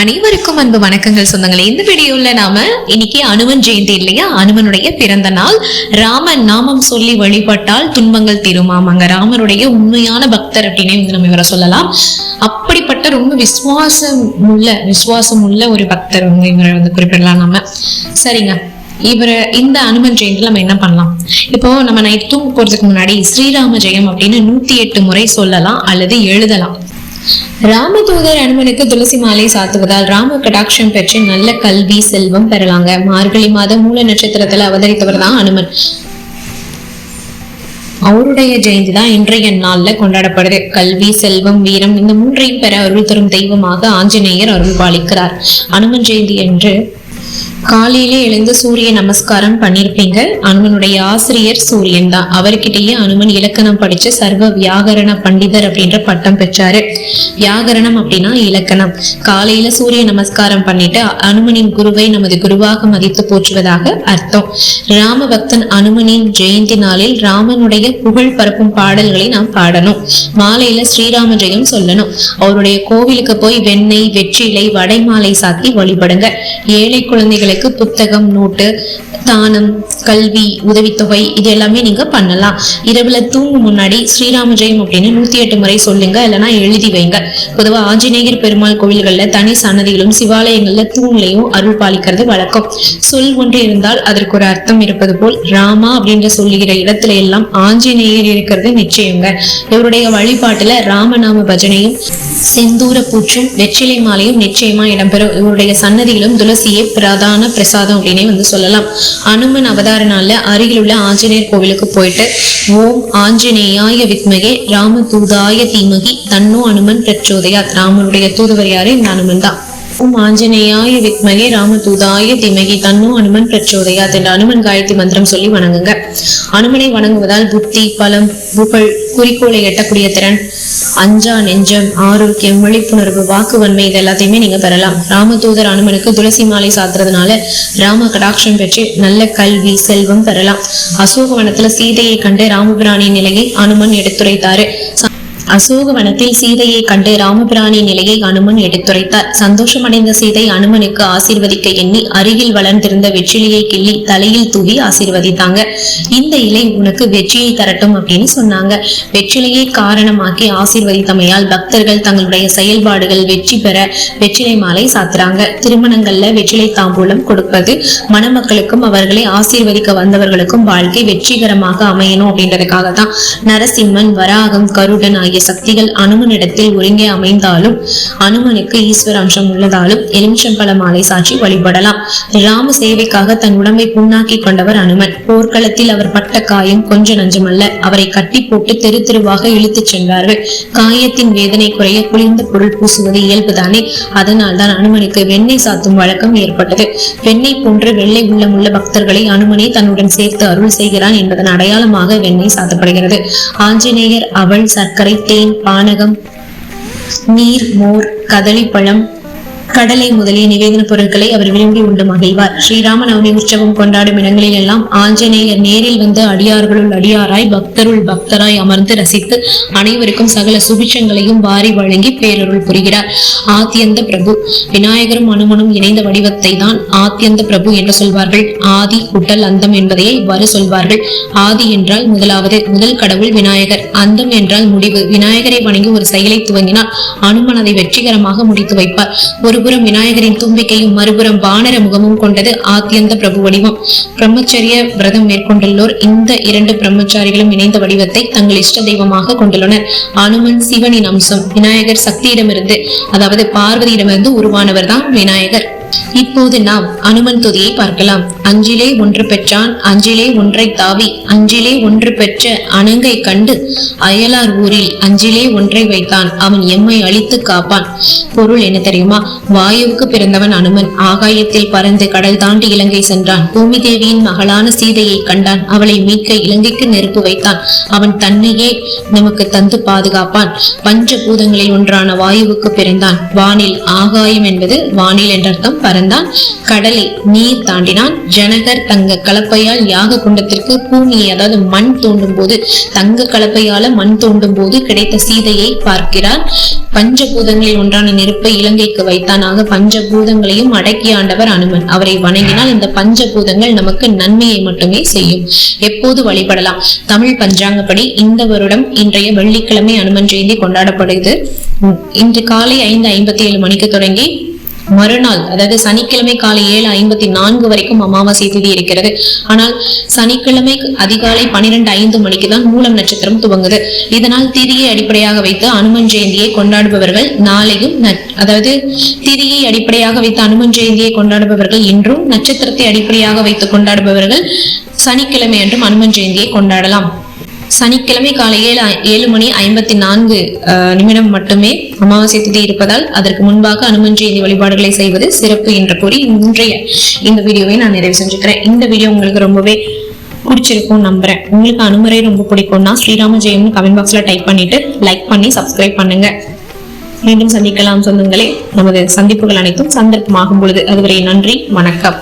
அனைவருக்கும் அன்பு வணக்கங்கள் சொந்தங்களே. இந்த வீடியோல நாம இன்னைக்கு அனுமன் ஜெயந்தி இல்லையா? அனுமனுடைய பிறந்த நாள். ராமன் நாமம் சொல்லி வழிபட்டால் துன்பங்கள் தீருமாமாங்க ராமருடைய உண்மையான பக்தர் அப்படின்னு வந்து நம்ம இவரை சொல்லலாம். அப்படிப்பட்ட ரொம்ப விசுவாசம் உள்ள விசுவாசம் உள்ள ஒரு பக்தர் வந்து இவரை வந்து குறிப்பிடலாம் நம்ம சரிங்க. இவரை இந்த அனுமன் ஜெயந்தில நம்ம என்ன பண்ணலாம்? இப்போ நம்ம நைட் தூங்க போறதுக்கு முன்னாடி ஸ்ரீராம ஜெயம் அப்படின்னு நூத்தி எட்டு முறை சொல்லலாம் அல்லது எழுதலாம். ராமதூதர் அனுமனுக்கு துளசி மாலை சாத்துவதால் ராம கடாட்சம் பெற்று நல்ல கல்வி செல்வம் பெறலாங்க. மார்கழி மாத மூல நட்சத்திரத்துல அவதரித்தவர் தான் அனுமன். அவருடைய ஜெயந்தி தான் இன்றைய நாள்ல கொண்டாடப்படுது. கல்வி செல்வம் வீரம் இந்த மூன்றையும் பெற அருள் தரும் தெய்வமாக ஆஞ்சநேயர் அருள் பாலிக்கிறார் அனுமன் ஜெயந்தி என்று காலையிலே எழுந்து சூரிய நமஸ்காரம் பண்ணிருப்பீங்க. அனுமனுடைய ஆசிரியர் சூரியன் தான். அவர்கிட்டயே அனுமன் இலக்கணம் படிச்சு சர்வ வியாகரண பண்டிதர் அப்படின்ற பட்டம் பெற்றாரு. வியாகரணம் அப்படின்னா இலக்கணம். காலையில சூரிய நமஸ்காரம் பண்ணிட்டு அனுமனின் குருவை நமது குருவாக மதித்து போற்றுவதாக அர்த்தம். ராம பக்தன் அனுமனின் ஜெயந்தி நாளில் ராமனுடைய புகழ் பரப்பும் பாடல்களை நாம் பாடணும். மாலையில ஸ்ரீராம ஜெயம் சொல்லணும். அவருடைய கோவிலுக்கு போய் வெண்ணெய் வெற்றிலை வடை மாலை சாத்தி வழிபடுங்க. ஏழை குழந்தைகளுக்கு புத்தகம் நோட்டு தானம் கல்வி உதவித்தொகை இது எல்லாமே நீங்க பண்ணலாம். இரவுல தூங்கும் முன்னாடி ஸ்ரீராம ஜெயம் அப்படின்னு நூத்தி எட்டு முறை சொல்லுங்க. இல்லைன்னா எழுதி வைங்க. பொதுவாக ஆஞ்சநேயர் பெருமாள் கோவில்கள்ல தனி சன்னதிகளும் சிவாலயங்கள்ல தூண்லையும் அருள் பாலிக்கிறது வழக்கம். சொல் ஒன்று இருந்தால் அதற்கு ஒரு அர்த்தம் இருப்பது போல் ராமா அப்படின்ற சொல்லுகிற இடத்துல எல்லாம் ஆஞ்சநேயர் இருக்கிறது நிச்சயங்க. இவருடைய வழிபாட்டுல ராமநாம பஜனையும் செந்தூர பூச்சும் வெற்றிலை மாலையும் நிச்சயமா இடம்பெறும். இவருடைய சன்னதியிலும் துளசியே பிரதான பிரசாதம் அப்படின்னே வந்து சொல்லலாம். அனுமன் அவதார நாளில் அருகில் உள்ள ஆஞ்சநேயர் கோவிலுக்கு போயிட்டு ஓம் ஆஞ்சநேயாய வித்மகே ராம தூதாய தீமகி தன்னோ அனுமன் பிரச்சோதயா ராமனுடைய தூதுவர் யாரு? இந்த அனுமன் தான். ஓம் ஆஞ்சநேயாய வித்மகே ராமதூதாய திமகி. தன்னோ அனுமன் பிரச்சோதயாத் என்ற அனுமன் காயத்ரி மந்திரம் சொல்லி வணங்குங்க. அனுமனை வணங்குவதால் புத்தி பலம் புகழ் குறிக்கோளை எட்டக்கூடிய திறன் அஞ்சா நெஞ்சம் ஆரோக்கியம் விழிப்புணர்வு வாக்குவன்மை இது எல்லாத்தையுமே நீங்க பெறலாம். ராமதூதர் அனுமனுக்கு துளசி மாலை சாத்துறதுனால ராம கடாட்சம் பெற்று நல்ல கல்வி செல்வம் பெறலாம். அசோகவனத்துல சீதையை கண்டு ராமபிராணியின் நிலையை அனுமன் எடுத்துரைத்தாரு. அசோகவனத்தில் சீதையை கண்டு ராமபிராணி நிலையை அனுமன் எடுத்துரைத்தார். சந்தோஷமடைந்த சீதை அனுமனுக்கு ஆசீர்வதிக்க எண்ணி அருகில் வளர்ந்திருந்த வெற்றிலையை கிள்ளி தலையில் தூவி ஆசீர்வதித்தாங்க. இந்த இலை உனக்கு வெற்றியை தரட்டும் அப்படின்னு சொன்னாங்க. வெற்றிலையை காரணமாக்கி ஆசீர்வதித்தமையால் பக்தர்கள் தங்களுடைய செயல்பாடுகள் வெற்றி பெற வெற்றிலை மாலை சாத்துறாங்க. திருமணங்கள்ல வெற்றிலை தாம்பூலம் கொடுப்பது மணமக்களுக்கும் அவர்களை ஆசீர்வதிக்க வந்தவர்களுக்கும் வாழ்க்கை வெற்றிகரமாக அமையணும் அப்படின்றதுக்காக தான் நரசிம்மன் வராகம் கருடன் ஆகிய சக்திகள் அனுமன் இடத்தில் ஒருங்கே அமைந்தாலும் அனுமனுக்கு ஈஸ்வர அம்சம் உள்ளதாலும் எலுமிச்சம்பழ மாலை சாற்றி வழிபடலாம். ராம சேவைக்காக தன் உடம்பை புண்ணாக்கி கொண்டவர் அனுமன். போர்க்களத்தில் அவர் பட்ட காயம் கொஞ்ச நஞ்சமல்ல அவரை கட்டி போட்டு தெரு தெருவாக இழுத்துச் சென்றார்கள். காயத்தின் வேதனை குறைய குளிர்ந்த பொருள் பூசுவது இயல்புதானே? அதனால் தான் அனுமனுக்கு வெண்ணெய் சாத்தும் வழக்கம் ஏற்பட்டது. வெண்ணெய் போன்ற வெள்ளை உள்ளமுள்ள பக்தர்களை அனுமனே தன்னுடன் சேர்த்து அருள் செய்கிறான் என்பதன் அடையாளமாக வெண்ணெய் சாத்தப்படுகிறது. ஆஞ்சநேயர் அவள் சர்க்கரை தேன் பானகம் நீர் மோர் கதளிப்பழம் கடலை முதலிய நிவேதன பொருட்களை அவர் விரும்பி உண்டு மகிழ்வார். ஸ்ரீராம நவமி உற்சவம் கொண்டாடும் இடங்களில் எல்லாம் ஆஞ்சநேயர் நேரில் வந்து அடியார்களுள் அடியாராய் பக்தருள் பக்தராய் அமர்ந்து ரசித்து அனைவருக்கும் சகல சுபிட்சங்களையும் வாரி வழங்கி பேரருள் புரிகிறார். ஆத்தியந்த பிரபு. விநாயகரும் அனுமனும் இணைந்த வடிவத்தை தான் ஆத்தியந்த பிரபு என்று சொல்வார்கள். ஆதி குட்டல் அந்தம் என்பதையே இவ்வாறு சொல்வார்கள். ஆதி என்றால் முதலாவது முதல் கடவுள் விநாயகர். அந்தம் என்றால் முடிவு. விநாயகரை வணங்கி ஒரு செயலை துவங்கினால் அனுமன் அதை வெற்றிகரமாக முடித்து வைப்பார். ஒரு ஒருபுறம் விநாயகரின் தும்பிக்கையும் மறுபுறம் வானர முகமும் கொண்டது ஆத்தியந்த பிரபு வடிவம். பிரம்மச்சரிய விரதம் மேற்கொண்டுள்ளோர் இந்த இரண்டு பிரம்மச்சாரிகளும் இணைந்த வடிவத்தை தங்கள் இஷ்ட தெய்வமாக கொண்டுள்ளனர். அனுமன் சிவனின் அம்சம் விநாயகர் சக்தியிடமிருந்து அதாவது பார்வதியிடமிருந்து உருவானவர் தான் விநாயகர். இப்போது நாம் அனுமன் துதியை பார்க்கலாம். அஞ்சிலே ஒன்று பெற்றான் அஞ்சிலே ஒன்றை தாவி அஞ்சிலே ஒன்று பெற்ற அணங்கை கண்டு அயலார் ஊரில் அஞ்சிலே ஒன்றை வைத்தான். அவன் எம்மை அழித்து காப்பான். பொருள் என்ன தெரியுமா? வாயுவுக்கு பிறந்தவன் அனுமன். ஆகாயத்தில் பறந்து கடல் தாண்டி இலங்கை சென்றான். பூமி தேவியின் மகளான சீதையை கண்டான். அவளை மீட்க இலங்கைக்கு நெருப்பு வைத்தான். அவன் தன்னையே நமக்கு தந்து பாதுகாப்பான். பஞ்ச பூதங்களில் ஒன்றான வாயுவுக்கு பிறந்தான். வானில் ஆகாயம் என்பது வானில் என்ற அர்த்தம் பறந்தான். கடலை நீர் தாண்டினான். ஜனகர் தங்க கலப்பையால் யாக குண்டத்திற்கு பூமியை அதாவது மண் தோண்டும் போது தங்க கலப்பையால மண் தோண்டும் போது கிடைத்த சீதையை பார்க்கிறார். பஞ்சபூதங்களில் ஒன்றான நெருப்பை இலங்கைக்கு வைத்தானாக பஞ்சபூதங்களையும் அடக்கி ஆண்டவர் அனுமன். அவரை வணங்கினால் இந்த பஞ்சபூதங்கள் நமக்கு நன்மையை மட்டுமே செய்யும். எப்போது வழிபடலாம்? தமிழ் பஞ்சாங்கப்படி இந்த வருடம் இன்றைய வெள்ளிக்கிழமை அனுமன் ஜெயந்தி கொண்டாடப்படுகிறது. இன்று காலை ஐந்து ஐம்பத்தி ஏழு மணிக்கு தொடங்கி மறுநாள் அதாவது சனிக்கிழமை காலை ஏழு ஐம்பத்தி நான்கு வரைக்கும் அமாவாசை திதி இருக்கிறது. ஆனால் சனிக்கிழமை அதிகாலை பனிரெண்டு ஐந்து மணிக்கு தான் மூலம் நட்சத்திரம் துவங்குது. இதனால் திதியை அடிப்படையாக வைத்து அனுமன் ஜெயந்தியை கொண்டாடுபவர்கள் நாளையும் அதாவது திதியை அடிப்படையாக வைத்து அனுமன் ஜெயந்தியை கொண்டாடுபவர்கள் இன்றும் நட்சத்திரத்தை அடிப்படையாக வைத்து கொண்டாடுபவர்கள் சனிக்கிழமை அன்றும் அனுமன் ஜெயந்தியை கொண்டாடலாம். சனிக்கிழமை காலை ஏழு ஏழு மணி ஐம்பத்தி நான்கு நிமிடம் மட்டுமே அமாவாசை திதி இருப்பதால் அதற்கு முன்பாக அனுமன் வழிபாடுகளை செய்வது சிறப்பு என்று கூறி இன்றைய இந்த வீடியோவை நான் நிறைவு செஞ்சுக்கிறேன். இந்த வீடியோ உங்களுக்கு ரொம்பவே பிடிச்சிருக்கும் நம்புறேன். உங்களுக்கு அனுமரை ரொம்ப பிடிக்கும்னா ஸ்ரீராம ஜெயம் கமெண்ட் பாக்ஸ்ல டைப் பண்ணிட்டு லைக் பண்ணி சப்ஸ்கிரைப் பண்ணுங்க. மீண்டும் சந்திக்கலாம் சொந்தங்களே. நமது சந்திப்புகள் அனைத்தும் சந்தர்ப்பமாகும் பொழுது. அதுவரை நன்றி வணக்கம்.